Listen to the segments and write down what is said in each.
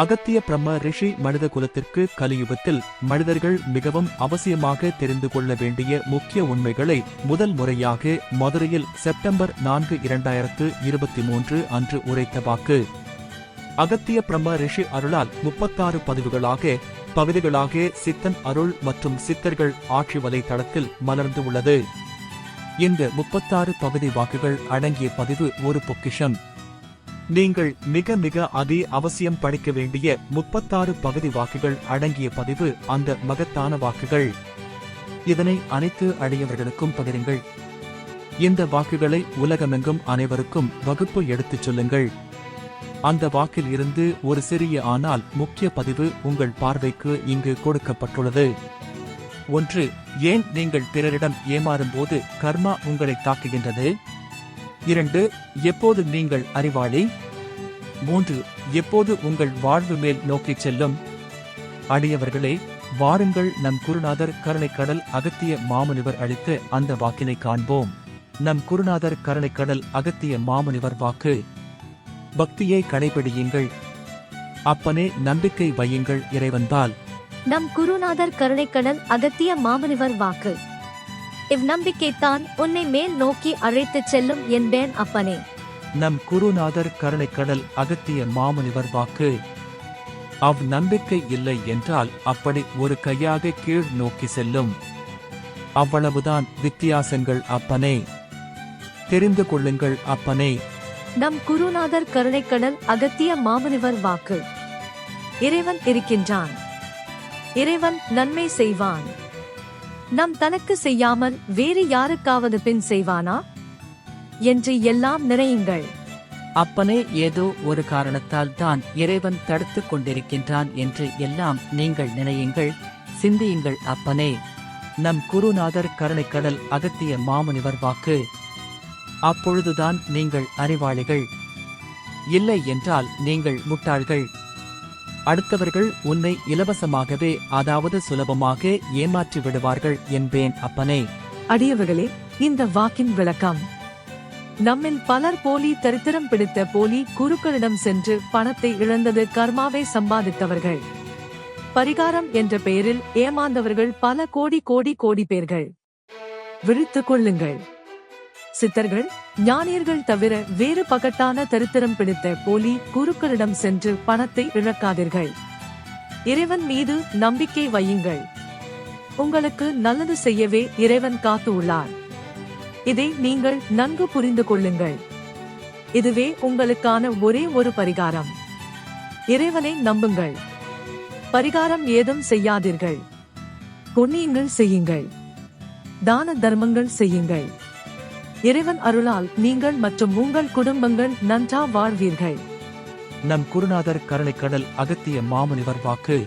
அகத்திய பிரம்ம ரிஷி மனித குலத்திற்கு கலியுகத்தில் மனிதர்கள் மிகவும் அவசியமாக தெரிந்து கொள்ள வேண்டிய முக்கிய உண்மைகளை முதல் முறையாக மதுரையில் செப்டம்பர் நான்கு இரண்டாயிரத்து இருபத்தி மூன்று அன்று உரைத்த வாக்கு. அகத்திய பிரம்ம ரிஷி அருளால் முப்பத்தாறு பதிவுகளாக பகுதிகளாக சித்தன் அருள் மற்றும் சித்தர்கள் ஆட்சி வலைதளத்தில் மலர்ந்து உள்ளது. இந்த முப்பத்தாறு பகுதி வாக்குகள் அடங்கிய பதிவு ஒரு பொக்கிஷம். நீங்கள் மிக மிக அதி அவசியம் படிக்க வேண்டிய முப்பத்தாறு பகுதி வாக்குகள் அடங்கிய பதிவு அந்த மகத்தான வாக்குகள். இதனை அனைத்து அடியவர்களுக்கும் பகிருங்கள். இந்த வாக்குகளை உலகமெங்கும் அனைவருக்கும் வகுப்பு எடுத்துச் சொல்லுங்கள். அந்த வாக்கில் இருந்து ஒரு சிறிய ஆனால் முக்கிய பதிவு உங்கள் பார்வைக்கு இங்கு கொடுக்கப்பட்டுள்ளது. ஒன்று ஏன் நீங்கள் பிறரிடம் ஏமாறும் போது கர்மா உங்களை தாக்குகின்றது? இரண்டு எப்போது நீங்கள் அறிவாளி? மூன்று எப்போது உங்கள் வாழ்வு மேல் நோக்கிச் செல்லும்? அடியவர்களே வாருங்கள் நம் குருநாதர் கருணைக்கடல் அகத்திய மாமுனிவர் அளித்த அந்த வாக்கினை காண்போம். நம் குருநாதர் கருணைக்கடல் அகத்திய மாமுனிவர் வாக்கு. பக்தியை கடைபிடியுங்கள். அப்பனே நம்பிக்கை வையுங்கள் இறைவன்பால். நம் குருநாதர் கருணைக்கடல் அகத்திய மாமுனிவர் வாக்கு. இவ்நம்பிக்கைத்தான் உன்னை மேல் நோக்கி அழைத்துச் செல்லும் என்பேன் அப்பனே. நம் குருநாதர் கருணைக்கடல் அகத்திய மாமுனிவர் வாக்கு. அவ் நம்பிக்கை இல்லை என்றால் அப்படி ஒரு கையாக கீழ் நோக்கி செல்லும். அவ்வளவுதான் வித்தியாசங்கள் அப்பனே. தெரிந்து கொள்ளுங்கள் அப்பனே. நம் குருநாதர் கருணைக்கடல் அகத்திய மாமுனிவர் வாக்கு. இறைவன் இருக்கின்றான். இறைவன் நன்மை செய்வான். நம் தனக்கு செய்யாமல் வேறு யாருக்காவது பின் செய்வானா? என்று எல்லாம் நிறையுங்கள் அப்பனே ஏதோ ஒரு காரணத்தால் தான் இறைவன் தடுத்துக் கொண்டிருக்கின்றான் என்று எல்லாம் நீங்கள் நினையுங்கள். சிந்தியுங்கள் அப்பனே. நம் குருநாதர் கருணைக்கடல் அகத்திய மாமுனிவர் வாக்கு. அப்பொழுதுதான் நீங்கள் அறிவாளிகள். இல்லை என்றால் நீங்கள் முட்டாள்கள். அடுத்தவர்கள் உன்னை இலவசமாகவே அதாவது சுலபமாக ஏமாற்றி விடுவார்கள் என்பேன் அப்பனே. அடியவர்களே இந்த வாக்கின் விளக்கம். நம்மில் பலர் போலி தரித்திரம் பிடித்த போலி குருக்களிடம் சென்று பணத்தை இழந்தது கர்மாவை சம்பாதித்தவர்கள். பரிகாரம் என்ற பெயரில் ஏமாந்தவர்கள் பல கோடி கோடி கோடி பேர்கள். விழித்துக் கொள்ளுங்கள். சித்தர்கள் ஞானியர்கள் தவிர வேறு பகட்டான தரித்திரம் பிடித்த போலி குருக்களிடம் சென்று பணத்தை இழக்காதீர்கள். இறைவன் மீது நம்பிக்கை வையுங்கள். உங்களுக்கு நல்லது செய்யவே இறைவன் காத்து உள்ளார். இதை நீங்கள் நன்கு புரிந்து கொள்ளுங்கள். இதுவே உங்களுக்கான ஒரே ஒரு பரிகாரம். இறைவனை நம்புங்கள். பரிகாரம் ஏதும் செய்யாதீர்கள். புண்ணியங்கள் செய்யுங்கள். தான தர்மங்கள் செய்யுங்கள். இறைவன் அருளால் நீங்கள் மற்றும் உங்கள் குடும்பங்கள் நன்றா வாழ்வீர்கள். நம் குருநாதர் கருணைக்கடல் அகத்திய மாமுனிவர் வாக்கு.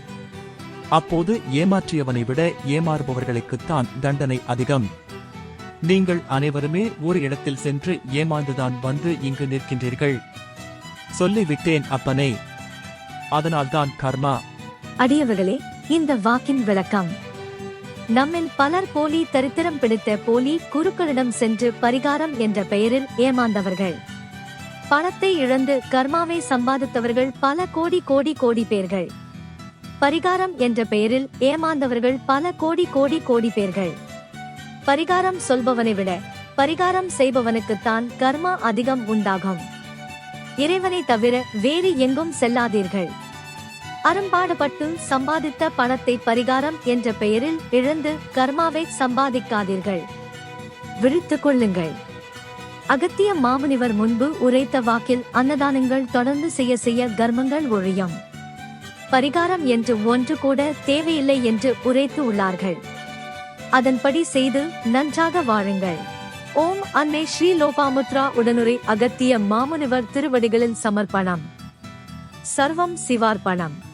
அப்போது ஏமாற்றியவனை விட ஏமாறுபவர்களுக்குத்தான் தண்டனை அதிகம். நீங்கள் அனைவருமே ஒரு இடத்தில் சென்று ஏமாந்துதான் வந்து இங்கு நிற்கின்றீர்கள். சொல்லிவிட்டேன் அப்பனே. அதனால்தான் கர்மா. அடியவர்களே இந்த வாக்கின் விளக்கம். நம்மில் பலர் போலி தரித்திரம் பிடித்த போலி குருக்களிடம் சென்று பரிகாரம் என்ற பெயரில் ஏமாந்தவர்கள். பணத்தை இழந்து கர்மாவை சம்பாதித்தவர்கள் பல கோடி கோடி கோடி பேர்கள். பரிகாரம் என்ற பெயரில் ஏமாந்தவர்கள் பல கோடி கோடி கோடி பேர்கள். பரிகாரம் சொல்பவனை விட பரிகாரம் செய்பவனுக்குத்தான் கர்மா அதிகம் உண்டாகும். இறைவனை தவிர வேறு எங்கும் செல்லாதீர்கள். அறம்பாடுபட்டு சம்பாதித்த பணத்தை பரிகாரம் என்ற பெயரில் இழந்து கர்மாவை சம்பாதிக்காதீர்கள். விழித்துக் கொள்ளுங்கள். அகத்திய மாமுனிவர் முன்பு உரைத்த வாக்கில் அன்னதானங்கள் தொடர்ந்து செய்ய செய்ய கர்மங்கள் ஒழியும். பரிகாரம் என்று ஒன்று கூட தேவையில்லை என்று உரைத்து உள்ளார்கள். அதன்படி செய்து நன்றாக வாழுங்கள். ஓம் அன்னை ஸ்ரீ லோபாமுத்ரா உடனுரை அகத்திய மாமுனிவர் திருவடிகளில் சமர்ப்பணம். சர்வம் சிவார்ப்பணம்.